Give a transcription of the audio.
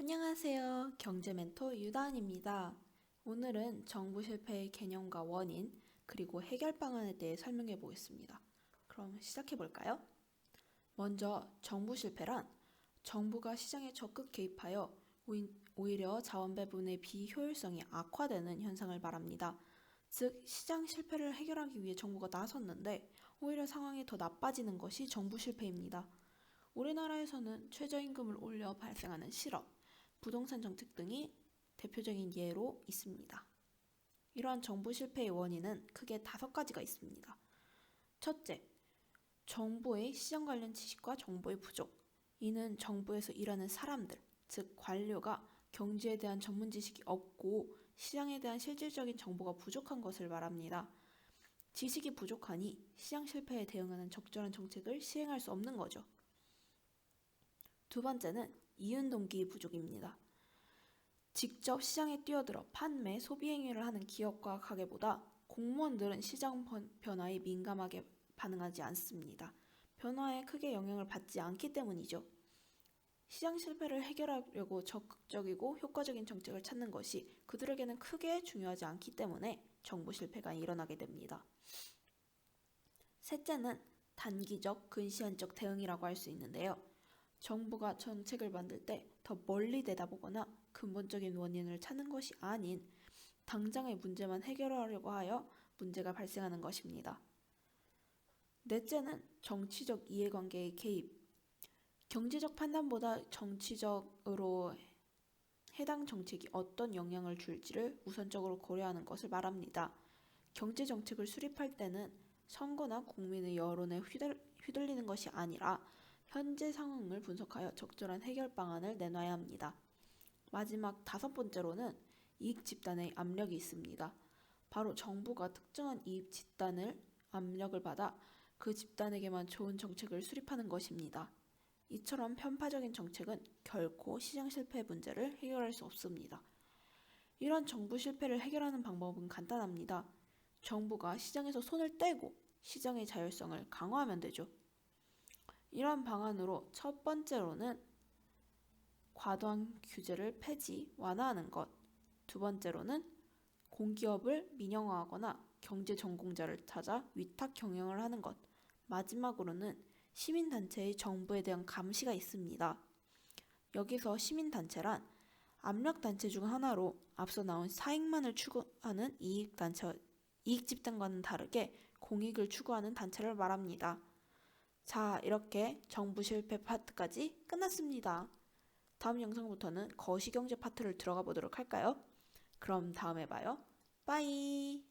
안녕하세요. 경제 멘토 유다은입니다. 오늘은 정부 실패의 개념과 원인, 그리고 해결 방안에 대해 설명해 보겠습니다. 그럼 시작해 볼까요? 먼저 정부 실패란 정부가 시장에 적극 개입하여 오히려 자원 배분의 비효율성이 악화되는 현상을 말합니다. 즉, 시장 실패를 해결하기 위해 정부가 나섰는데 오히려 상황이 더 나빠지는 것이 정부 실패입니다. 우리나라에서는 최저임금을 올려 발생하는 실업, 부동산 정책 등이 대표적인 예로 있습니다. 이러한 정부 실패의 원인은 크게 다섯 가지가 있습니다. 첫째, 정부의 시장 관련 지식과 정보의 부족. 이는 정부에서 일하는 사람들, 즉 관료가 경제에 대한 전문 지식이 없고 시장에 대한 실질적인 정보가 부족한 것을 말합니다. 지식이 부족하니 시장 실패에 대응하는 적절한 정책을 시행할 수 없는 거죠. 두 번째는 이윤 동기 부족입니다. 직접 시장에 뛰어들어 판매, 소비 행위를 하는 기업과 가게보다 공무원들은 시장 번- 변화에 민감하게 반응하지 않습니다. 변화에 크게 영향을 받지 않기 때문이죠. 시장 실패를 해결하려고 적극적이고 효과적인 정책을 찾는 것이 그들에게는 크게 중요하지 않기 때문에 정부 실패가 일어나게 됩니다. 셋째는 단기적, 근시안적 대응이라고 할 수 있는데요. 정부가 정책을 만들 때 더 멀리 내다보거나 근본적인 원인을 찾는 것이 아닌 당장의 문제만 해결하려고 하여 문제가 발생하는 것입니다. 넷째는 정치적 이해관계의 개입. 경제적 판단보다 정치적으로 해당 정책이 어떤 영향을 줄지를 우선적으로 고려하는 것을 말합니다. 경제 정책을 수립할 때는 선거나 국민의 여론에 휘둘, 휘둘리는 것이 아니라 현재 상황을 분석하여 적절한 해결 방안을 내놔야 합니다. 마지막 다섯 번째로는 이익 집단의 압력이 있습니다. 바로 정부가 특정한 이익 집단을 압력을 받아 그 집단에게만 좋은 정책을 수립하는 것입니다. 이처럼 편파적인 정책은 결코 시장 실패 문제를 해결할 수 없습니다. 이런 정부 실패를 해결하는 방법은 간단합니다. 정부가 시장에서 손을 떼고 시장의 자율성을 강화하면 되죠. 이러한 방안으로 첫 번째로는 과도한 규제를 폐지, 완화하는 것. 두 번째로는 공기업을 민영화하거나 경제 전공자를 찾아 위탁 경영을 하는 것. 마지막으로는 시민단체의 정부에 대한 감시가 있습니다. 여기서 시민단체란 압력단체 중 하나로 앞서 나온 사익만을 추구하는 이익단체, 이익집단과는 다르게 공익을 추구하는 단체를 말합니다. 자, 이렇게 정부 실패 파트까지 끝났습니다. 다음 영상부터는 거시경제 파트를 들어가 보도록 할까요? 그럼 다음에 봐요. 빠이!